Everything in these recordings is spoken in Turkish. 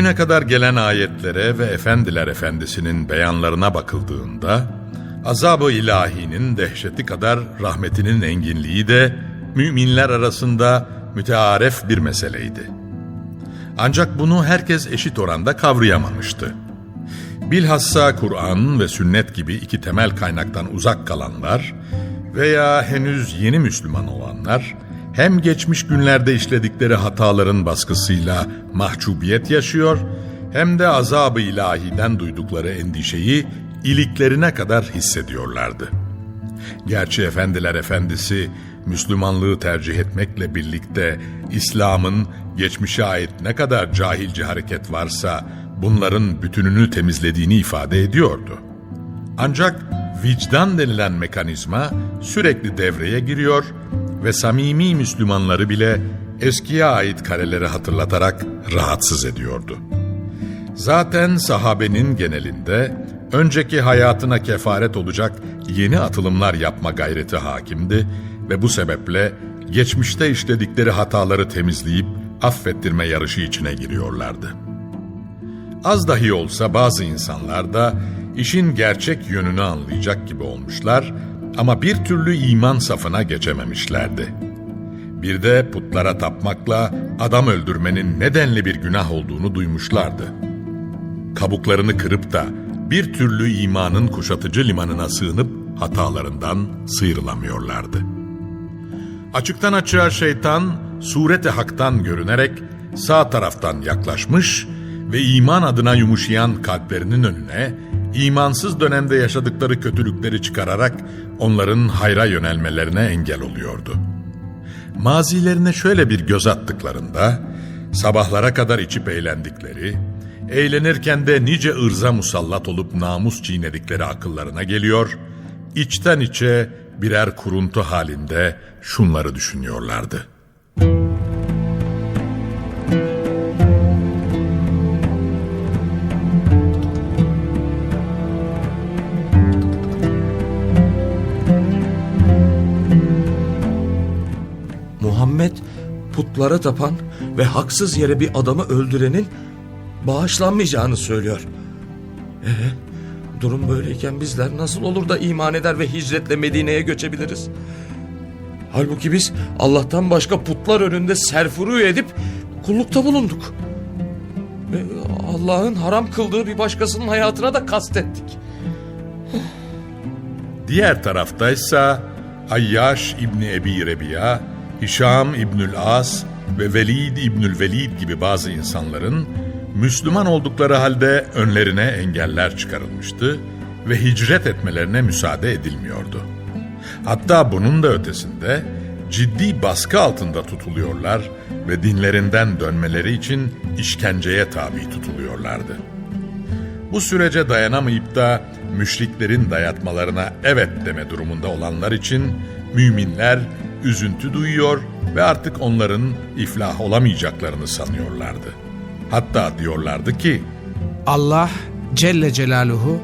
Bugüne kadar gelen ayetlere ve Efendiler Efendisi'nin beyanlarına bakıldığında, azab-ı ilahinin dehşeti kadar rahmetinin enginliği de müminler arasında mütearef bir meseleydi. Ancak bunu herkes eşit oranda kavrayamamıştı. Bilhassa Kur'an ve sünnet gibi iki temel kaynaktan uzak kalanlar veya henüz yeni Müslüman olanlar, hem geçmiş günlerde işledikleri hataların baskısıyla mahcubiyet yaşıyor, hem de azab-ı ilahiden duydukları endişeyi iliklerine kadar hissediyorlardı. Gerçi efendiler efendisi Müslümanlığı tercih etmekle birlikte İslam'ın geçmişe ait ne kadar cahilce hareket varsa bunların bütününü temizlediğini ifade ediyordu. Ancak vicdan denilen mekanizma sürekli devreye giriyor ve samimi Müslümanları bile eskiye ait kareleri hatırlatarak rahatsız ediyordu. Zaten sahabenin genelinde önceki hayatına kefaret olacak yeni atılımlar yapma gayreti hakimdi ve bu sebeple geçmişte işledikleri hataları temizleyip affettirme yarışı içine giriyorlardı. Az dahi olsa bazı insanlar da işin gerçek yönünü anlayacak gibi olmuşlar ama bir türlü iman safına geçememişlerdi. Bir de putlara tapmakla adam öldürmenin nedenli bir günah olduğunu duymuşlardı. Kabuklarını kırıp da bir türlü imanın kuşatıcı limanına sığınıp hatalarından sıyrılamıyorlardı. Açıktan açığa şeytan sureti haktan görünerek sağ taraftan yaklaşmış ve iman adına yumuşayan kalplerinin önüne imansız dönemde yaşadıkları kötülükleri çıkararak onların hayra yönelmelerine engel oluyordu. Mazilerine şöyle bir göz attıklarında sabahlara kadar içip eğlendikleri, eğlenirken de nice ırza musallat olup namus çiğnedikleri akıllarına geliyor, içten içe birer kuruntu halinde şunları düşünüyorlardı. Muhammed putlara tapan ve haksız yere bir adamı öldürenin bağışlanmayacağını söylüyor. Ee, durum böyleyken bizler nasıl olur da iman eder ve hicretle Medine'ye göçebiliriz? Halbuki biz Allah'tan başka putlar önünde serfuru edip kullukta bulunduk. Ve Allah'ın haram kıldığı bir başkasının hayatına da kastettik. Diğer taraftaysa Ayyaş İbni Ebi Rebiya, Hişam İbnül As ve Velid İbnül Velid gibi bazı insanların Müslüman oldukları halde önlerine engeller çıkarılmıştı ve hicret etmelerine müsaade edilmiyordu. Hatta bunun da ötesinde ciddi baskı altında tutuluyorlar ve dinlerinden dönmeleri için işkenceye tabi tutuluyorlardı. Bu sürece dayanamayıp da müşriklerin dayatmalarına evet deme durumunda olanlar için müminler üzüntü duyuyor ve artık onların iflah olamayacaklarını sanıyorlardı. Hatta diyorlardı ki, Allah Celle Celaluhu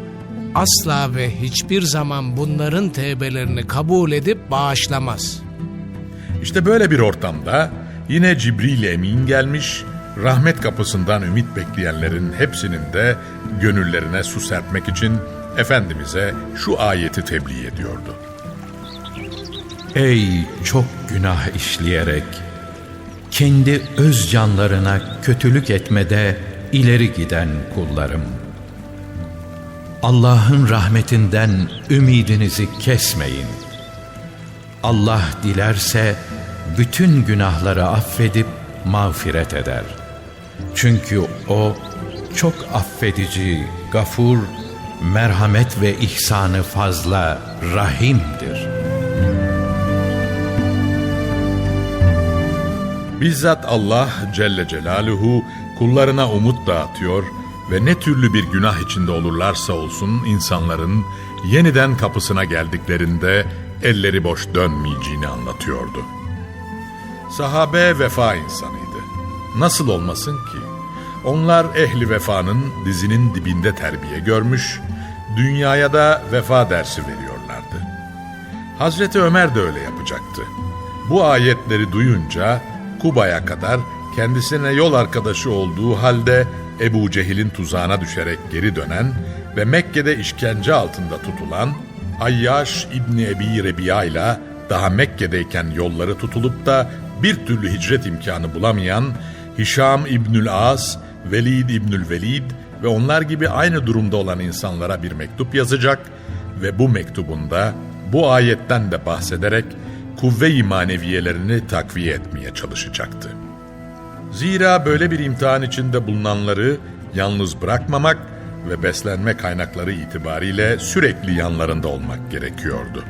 asla ve hiçbir zaman bunların tevbelerini kabul edip bağışlamaz. İşte böyle bir ortamda yine Cibril Emin gelmiş, rahmet kapısından ümit bekleyenlerin hepsinin de gönüllerine su serpmek için Efendimiz'e şu ayeti tebliğ ediyordu. Ey çok günah işleyerek, kendi öz canlarına kötülük etmede ileri giden kullarım. Allah'ın rahmetinden ümidinizi kesmeyin. Allah dilerse bütün günahları affedip mağfiret eder. Çünkü O çok affedici, gafur, merhamet ve ihsanı fazla rahimdir.'' Bizzat Allah Celle Celaluhu kullarına umut dağıtıyor ve ne türlü bir günah içinde olurlarsa olsun insanların yeniden kapısına geldiklerinde elleri boş dönmeyeceğini anlatıyordu. Sahabe vefa insanıydı. Nasıl olmasın ki? Onlar ehli vefanın dizinin dibinde terbiye görmüş, dünyaya da vefa dersi veriyorlardı. Hazreti Ömer de öyle yapacaktı. Bu ayetleri duyunca Kuba'ya kadar kendisine yol arkadaşı olduğu halde Ebu Cehil'in tuzağına düşerek geri dönen ve Mekke'de işkence altında tutulan Ayyaş İbni Ebi Rebiya ile daha Mekke'deyken yolları tutulup da bir türlü hicret imkanı bulamayan Hişam İbnül As, Velid İbnül Velid ve onlar gibi aynı durumda olan insanlara bir mektup yazacak ve bu mektubunda bu ayetten de bahsederek kuvve-i maneviyelerini takviye etmeye çalışacaktı. Zira böyle bir imtihan içinde bulunanları yalnız bırakmamak ve beslenme kaynakları itibariyle sürekli yanlarında olmak gerekiyordu.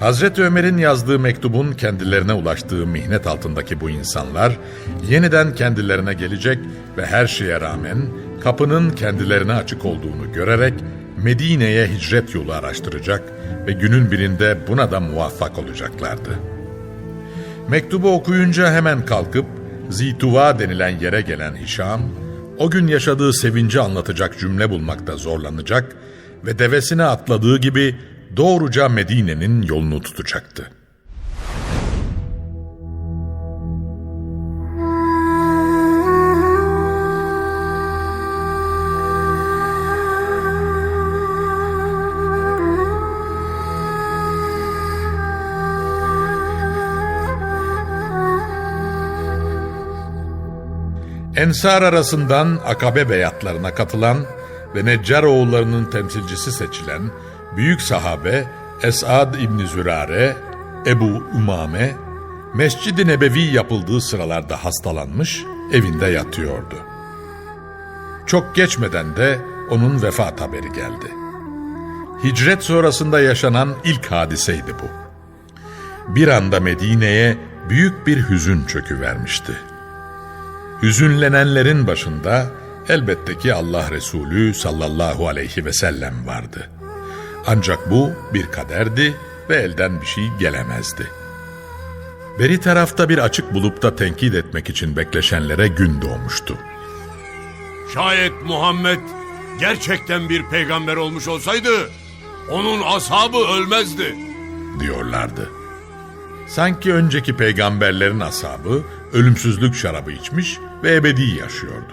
Hazreti Ömer'in yazdığı mektubun kendilerine ulaştığı mihnet altındaki bu insanlar yeniden kendilerine gelecek ve her şeye rağmen kapının kendilerine açık olduğunu görerek Medine'ye hicret yolu araştıracak ve günün birinde buna da muvaffak olacaklardı. Mektubu okuyunca hemen kalkıp Zituva denilen yere gelen Hişam, o gün yaşadığı sevinci anlatacak cümle bulmakta zorlanacak ve devesine atladığı gibi doğruca Medine'nin yolunu tutacaktı. Ensar arasından Akabe beyatlarına katılan ve Neccar oğullarının temsilcisi seçilen büyük sahabe Esad İbni Zürare, Ebu Umame, Mescid-i Nebevi yapıldığı sıralarda hastalanmış, evinde yatıyordu. Çok geçmeden de onun vefat haberi geldi. Hicret sonrasında yaşanan ilk hadiseydi bu. Bir anda Medine'ye büyük bir hüzün çöküvermişti. Hüzünlenenlerin başında elbette ki Allah Resulü sallallahu aleyhi ve sellem vardı. Ancak bu bir kaderdi ve elden bir şey gelemezdi. Beri tarafta bir açık bulup da tenkit etmek için bekleşenlere gün doğmuştu. Şayet Muhammed gerçekten bir peygamber olmuş olsaydı onun ashabı ölmezdi. diyorlardı. Sanki önceki peygamberlerin ashabı ölümsüzlük şarabı içmiş ve ebedi yaşıyordu.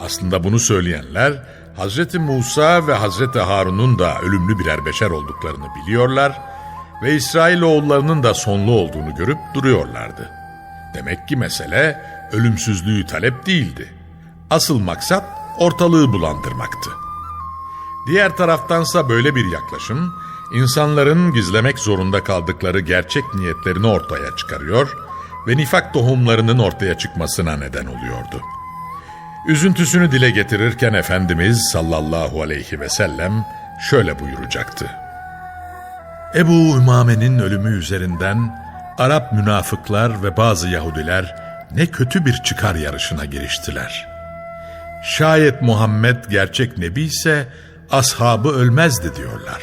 Aslında bunu söyleyenler Hazreti Musa ve Hazreti Harun'un da ölümlü birer beşer olduklarını biliyorlar ve İsrailoğullarının da sonlu olduğunu görüp duruyorlardı. Demek ki mesele ölümsüzlüğü talep değildi. Asıl maksat ortalığı bulandırmaktı. Diğer taraftansa böyle bir yaklaşım, insanların gizlemek zorunda kaldıkları gerçek niyetlerini ortaya çıkarıyor ve nifak tohumlarının ortaya çıkmasına neden oluyordu. Üzüntüsünü dile getirirken Efendimiz sallallahu aleyhi ve sellem şöyle buyuracaktı. Ebu Ümame'nin ölümü üzerinden Arap münafıklar ve bazı Yahudiler ne kötü bir çıkar yarışına giriştiler. Şayet Muhammed gerçek nebi ise ashabı ölmezdi diyorlar.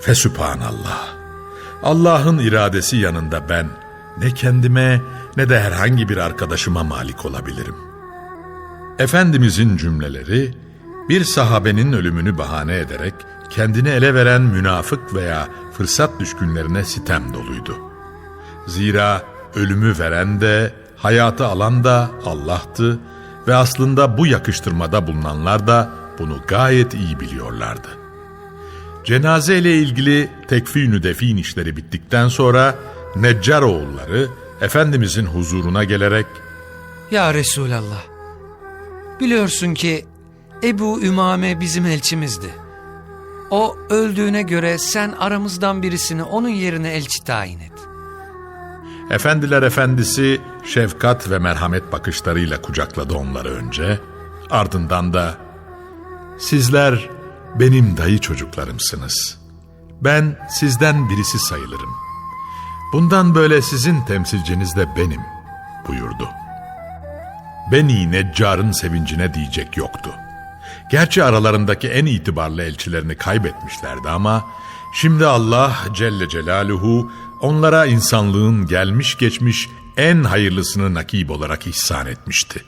Fesübhanallah. Allah'ın iradesi yanında ben ne kendime ne de herhangi bir arkadaşıma malik olabilirim. Efendimizin cümleleri bir sahabenin ölümünü bahane ederek kendini ele veren münafık veya fırsat düşkünlerine sitem doluydu. Zira ölümü veren de hayatı alan da Allah'tı ve aslında bu yakıştırmada bulunanlar da bunu gayet iyi biliyorlardı. Cenaze ile ilgili tekfinü defin işleri bittikten sonra Neccar oğulları Efendimizin huzuruna gelerek Ya Resulallah. Biliyorsun ki Ebu Ümame bizim elçimizdi. O öldüğüne göre sen aramızdan birisini onun yerine elçi tayin et. Efendiler efendisi şefkat ve merhamet bakışlarıyla kucakladı onları önce. Ardından da sizler benim dayı çocuklarımsınız. Ben sizden birisi sayılırım. Bundan böyle sizin temsilciniz de benim buyurdu. Beni Neccar'ın sevincine diyecek yoktu. Gerçi aralarındaki en itibarlı elçilerini kaybetmişlerdi ama şimdi Allah Celle Celaluhu onlara insanlığın gelmiş geçmiş en hayırlısını nakip olarak ihsan etmişti.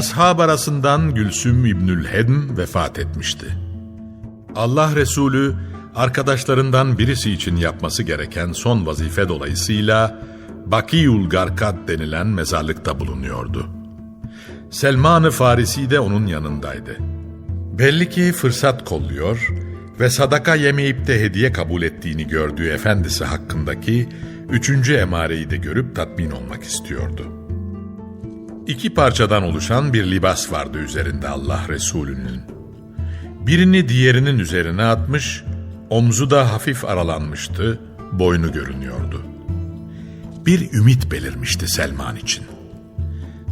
Ashab arasından Gülsüm İbnül Hedm vefat etmişti. Allah Resulü arkadaşlarından birisi için yapması gereken son vazife dolayısıyla Bakiyul Garkat denilen mezarlıkta bulunuyordu. Selman-ı Farisi de onun yanındaydı. Belli ki fırsat kolluyor ve sadaka yemeyip de hediye kabul ettiğini gördüğü efendisi hakkındaki üçüncü emareyi de görüp tatmin olmak istiyordu. İki parçadan oluşan bir libas vardı üzerinde Allah Resulü'nün. Birini diğerinin üzerine atmış, omzu da hafif aralanmıştı, boynu görünüyordu. Bir ümit belirmişti Selman için.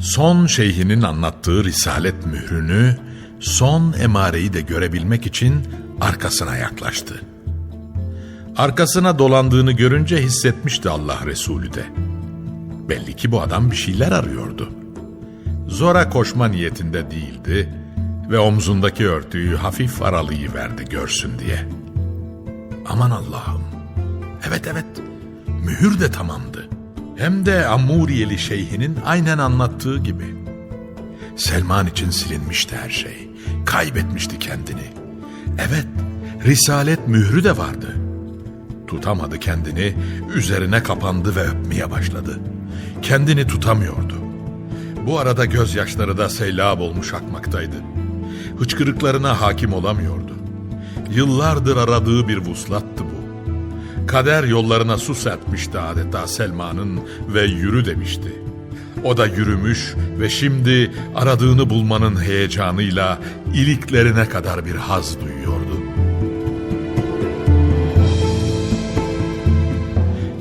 Son şeyhinin anlattığı risalet mührünü, son emareyi de görebilmek için arkasına yaklaştı. Arkasına dolandığını görünce hissetmişti Allah Resulü de. Belli ki bu adam bir şeyler arıyordu. Zora koşma niyetinde değildi ve omzundaki örtüyü hafif verdi görsün diye. Aman Allah'ım. Evet evet. Mühür de tamamdı. Hem de Amuriyeli şeyhinin aynen anlattığı gibi. Selman için silinmişti her şey. Kaybetmişti kendini. Evet, risalet mührü de vardı. Tutamadı kendini, üzerine kapandı ve öpmeye başladı. Kendini tutamıyordu. Bu arada gözyaşları da seylab olmuş akmaktaydı. Hıçkırıklarına hakim olamıyordu. Yıllardır aradığı bir vuslattı bu. Kader yollarına su serpmişti adeta Selma'nın ve yürü demişti. O da yürümüş ve şimdi aradığını bulmanın heyecanıyla iliklerine kadar bir haz duyuyordu.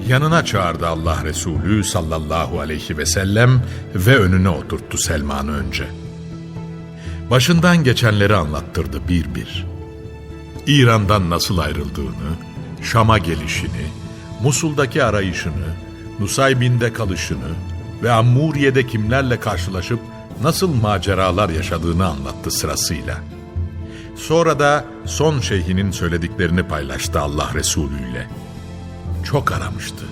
Yanına çağırdı Allah Resulü sallallahu aleyhi ve sellem ve önüne oturttu Selman'ı önce. Başından geçenleri anlattırdı bir bir. İran'dan nasıl ayrıldığını, Şam'a gelişini, Musul'daki arayışını, Nusaybin'de kalışını ve Ammuriye'de kimlerle karşılaşıp nasıl maceralar yaşadığını anlattı sırasıyla. Sonra da son şeyhinin söylediklerini paylaştı Allah Resulü ile. Çok aramıştı.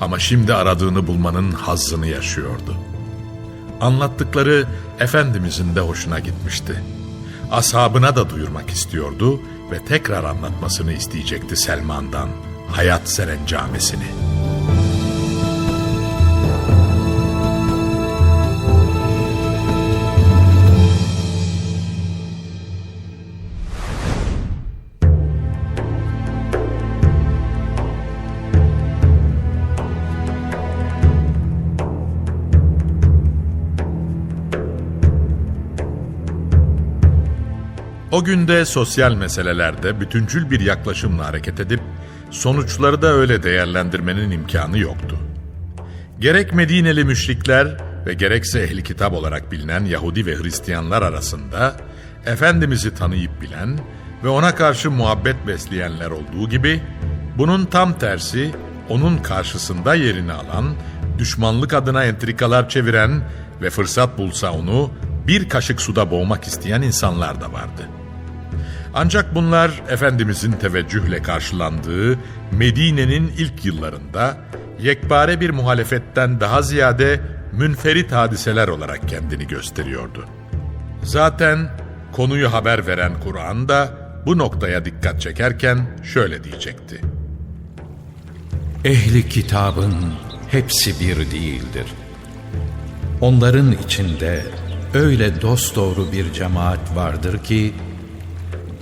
Ama şimdi aradığını bulmanın hazzını yaşıyordu. Anlattıkları Efendimizin de hoşuna gitmişti. Ashabına da duyurmak istiyordu ve tekrar anlatmasını isteyecekti Selman'dan hayat serencamesini. O günde sosyal meselelerde bütüncül bir yaklaşımla hareket edip sonuçları da öyle değerlendirmenin imkanı yoktu. Gerek Medineli müşrikler ve gerekse ehli kitap olarak bilinen Yahudi ve Hristiyanlar arasında Efendimiz'i tanıyıp bilen ve ona karşı muhabbet besleyenler olduğu gibi Bunun tam tersi onun karşısında yerini alan, düşmanlık adına entrikalar çeviren ve fırsat bulsa onu bir kaşık suda boğmak isteyen insanlar da vardı. Ancak bunlar Efendimizin teveccühle karşılandığı Medine'nin ilk yıllarında yekpare bir muhalefetten daha ziyade münferit hadiseler olarak kendini gösteriyordu. Zaten konuyu haber veren Kur'an da bu noktaya dikkat çekerken şöyle diyecekti. Ehli kitabın hepsi bir değildir. Onların içinde öyle dosdoğru bir cemaat vardır ki,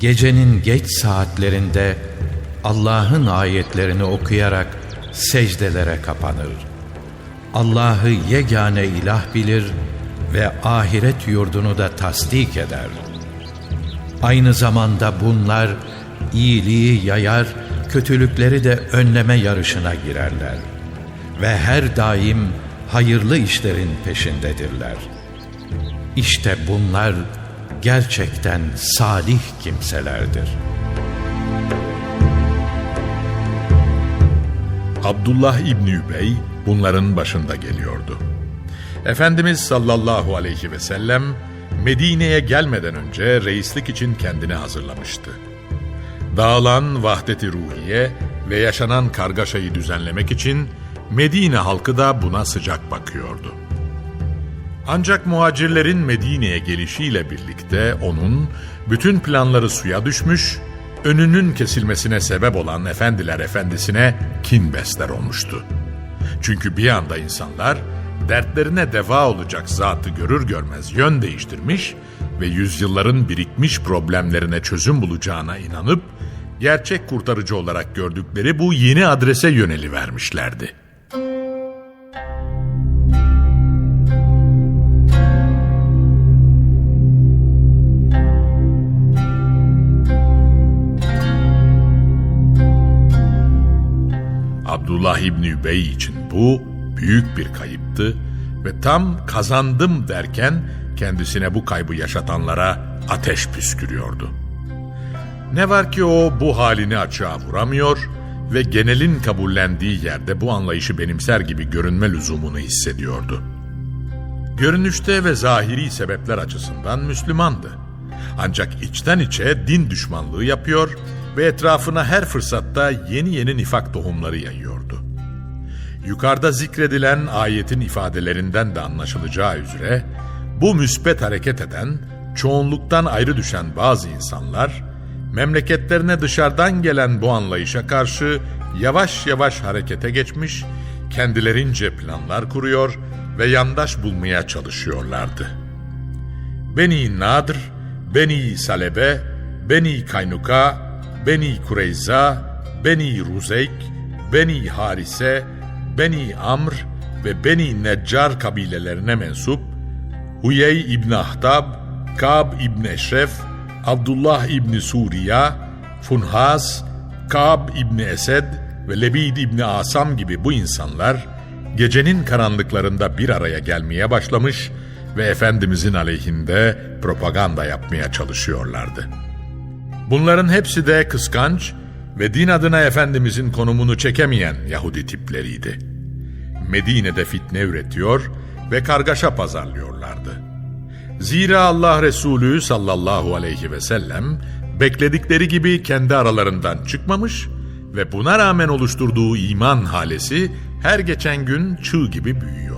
gecenin geç saatlerinde Allah'ın ayetlerini okuyarak secdelere kapanır. Allah'ı yegane ilah bilir ve ahiret yurdunu da tasdik eder. Aynı zamanda bunlar iyiliği yayar, kötülükleri de önleme yarışına girerler. Ve her daim hayırlı işlerin peşindedirler. İşte bunlar gerçekten salih kimselerdir. Abdullah İbni Übey bunların başında geliyordu. Efendimiz sallallahu aleyhi ve sellem Medine'ye gelmeden önce reislik için kendini hazırlamıştı. Dağılan vahdeti ruhiye ve yaşanan kargaşayı düzenlemek için Medine halkı da buna sıcak bakıyordu. Ancak muhacirlerin Medine'ye gelişiyle birlikte onun bütün planları suya düşmüş, önünün kesilmesine sebep olan efendiler efendisine kin besler olmuştu. Çünkü bir anda insanlar dertlerine deva olacak zatı görür görmez yön değiştirmiş ve yüzyılların birikmiş problemlerine çözüm bulacağına inanıp gerçek kurtarıcı olarak gördükleri bu yeni adrese yöneli vermişlerdi. Abdullah İbni Übey için bu büyük bir kayıptı ve tam kazandım derken kendisine bu kaybı yaşatanlara ateş püskürüyordu. Ne var ki o bu halini açığa vuramıyor ve genelin kabullendiği yerde bu anlayışı benimser gibi görünme lüzumunu hissediyordu. Görünüşte ve zahiri sebepler açısından Müslümandı. Ancak içten içe din düşmanlığı yapıyor ve etrafına her fırsatta yeni yeni nifak tohumları yayıyordu. Yukarıda zikredilen ayetin ifadelerinden de anlaşılacağı üzere bu müspet hareket eden, çoğunluktan ayrı düşen bazı insanlar memleketlerine dışarıdan gelen bu anlayışa karşı yavaş yavaş harekete geçmiş, kendilerince planlar kuruyor ve yandaş bulmaya çalışıyorlardı. Beni Nadr, Beni Salebe, Beni Kaynuka, Beni Kureyza, Beni Ruzeyk, Beni Harise, Beni Amr ve Beni Neccar kabilelerine mensup Huyey İbni Ahtab, Kab İbni Eşref, Abdullah İbni Suriya, Funhas, Kab İbni Esed ve Lebid İbni Asam gibi bu insanlar gecenin karanlıklarında bir araya gelmeye başlamış ve Efendimizin aleyhinde propaganda yapmaya çalışıyorlardı. Bunların hepsi de kıskanç ve din adına Efendimizin konumunu çekemeyen Yahudi tipleriydi. Medine'de fitne üretiyor ve kargaşa pazarlıyorlardı. Zira Allah Resulü sallallahu aleyhi ve sellem bekledikleri gibi kendi aralarından çıkmamış ve buna rağmen oluşturduğu iman halesi her geçen gün çığ gibi büyüyordu.